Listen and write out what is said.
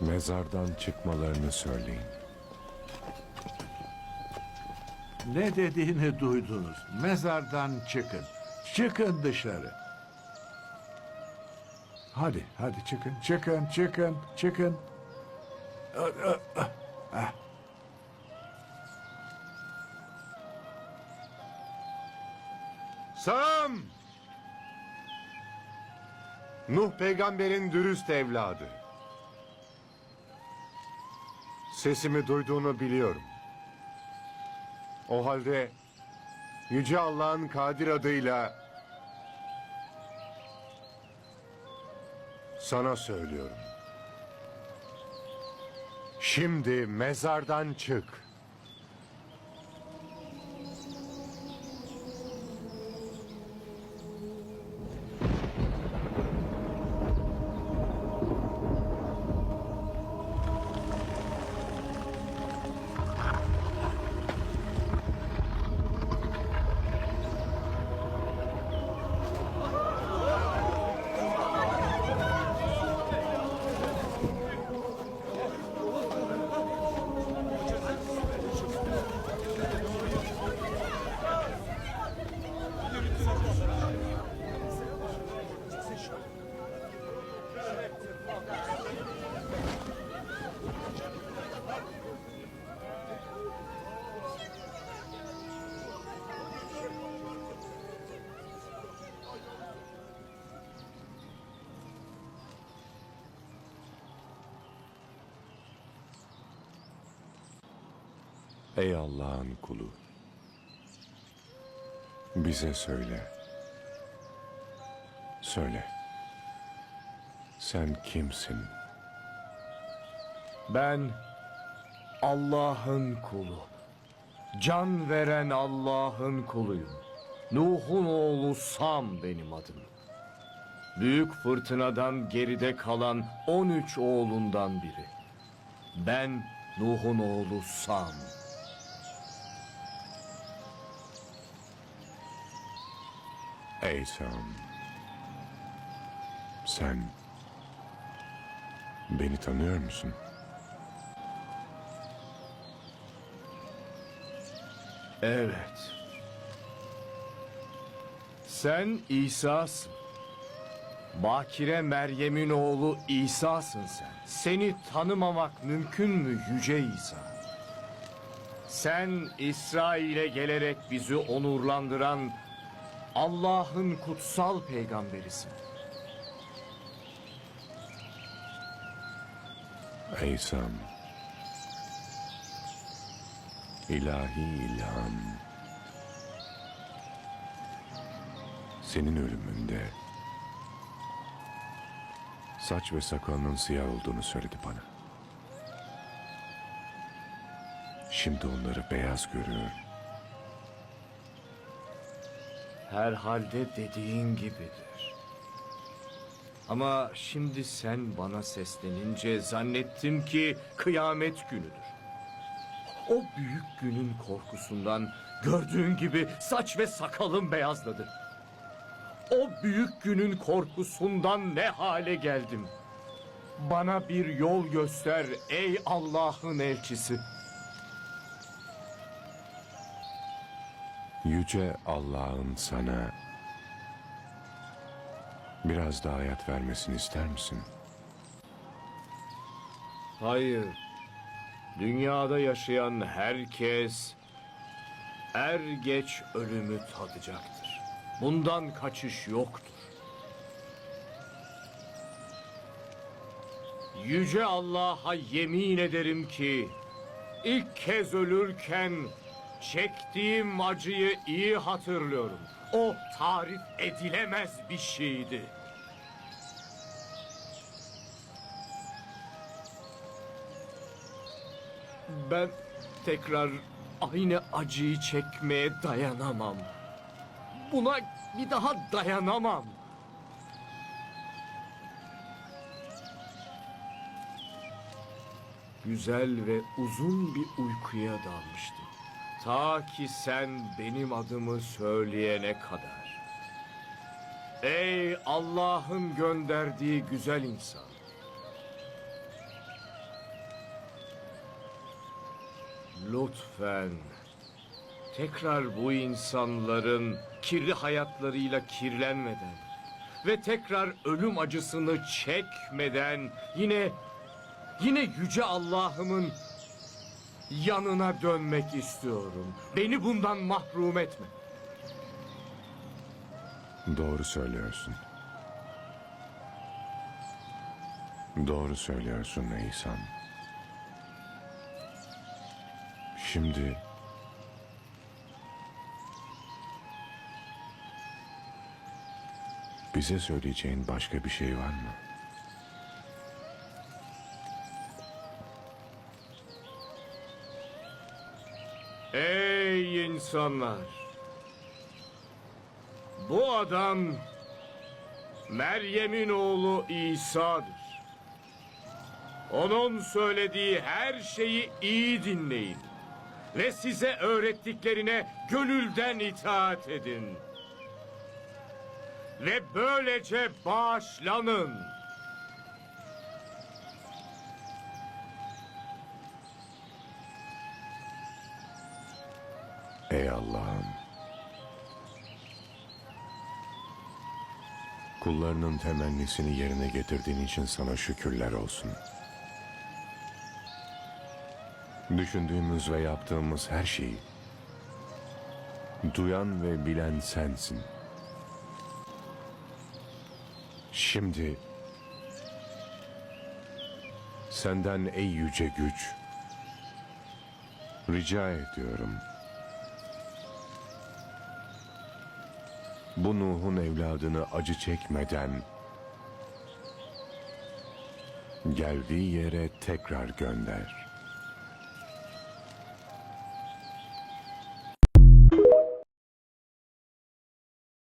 Mezardan çıkmalarını söyleyin. Ne dediğini duydunuz. Mezardan çıkın. Çıkın dışarı. Hadi, hadi çıkın, çıkın, çıkın, çıkın. Sam! Nuh peygamberin dürüst evladı. Sesimi duyduğunu biliyorum. O halde Yüce Allah'ın Kadir adıyla sana söylüyorum. Şimdi mezardan çık. Ey Allah'ın kulu. Bize söyle. Söyle. Sen kimsin? Ben Allah'ın kulu. Can veren Allah'ın kuluyum. Nuh'un oğlu Sam benim adım. Büyük fırtınadan geride kalan 13 oğlundan biri. Ben Nuh'un oğlu Sam. Ey Sam. Sen beni tanıyor musun? Evet. Sen İsa'sın. Bakire Meryem'in oğlu İsa'sın sen. Seni tanımamak mümkün mü Yüce İsa? Sen İsrail'e gelerek bizi onurlandıran Allah'ın kutsal peygamberisin. Ey Sam. İlahi ilham. Senin ölümünde saç ve sakalının siyah olduğunu söyledi bana. Şimdi onları beyaz görüyorum. Herhalde dediğin gibidir. Ama şimdi sen bana seslenince zannettim ki kıyamet günüdür. O büyük günün korkusundan gördüğün gibi saç ve sakalım beyazladı. O büyük günün korkusundan ne hale geldim. Bana bir yol göster ey Allah'ın elçisi. Yüce Allah'ın sana biraz daha hayat vermesini ister misin? Hayır. Dünyada yaşayan herkes er geç ölümü tadacaktır. Bundan kaçış yoktur. Yüce Allah'a yemin ederim ki ilk kez ölürken çektiğim acıyı iyi hatırlıyorum. O tarif edilemez bir şeydi. Ben tekrar aynı acıyı çekmeye dayanamam. Buna bir daha dayanamam. Güzel ve uzun bir uykuya dalmıştım. Ta ki sen benim adımı söyleyene kadar. Ey Allah'ın gönderdiği güzel insan. Lütfen tekrar bu insanların kirli hayatlarıyla kirlenmeden ve tekrar ölüm acısını çekmeden yine yine yüce Allah'ımın yanına dönmek istiyorum. Beni bundan mahrum etme. Doğru söylüyorsun. Doğru söylüyorsun İhsan. Şimdi bize söyleyeceğin başka bir şey var mı? Ey insanlar! Bu adam Meryem'in oğlu İsa'dır. Onun söylediği her şeyi iyi dinleyin. Ve size öğrettiklerine gönülden itaat edin. Ve böylece bağışlanın. Ey Allah'ım. Kullarının temennisini yerine getirdiğin için sana şükürler olsun. Düşündüğümüz ve yaptığımız her şeyi duyan ve bilen sensin. Şimdi senden ey yüce güç rica ediyorum. Bu Nuh'un evladını acı çekmeden geldiği yere tekrar gönder.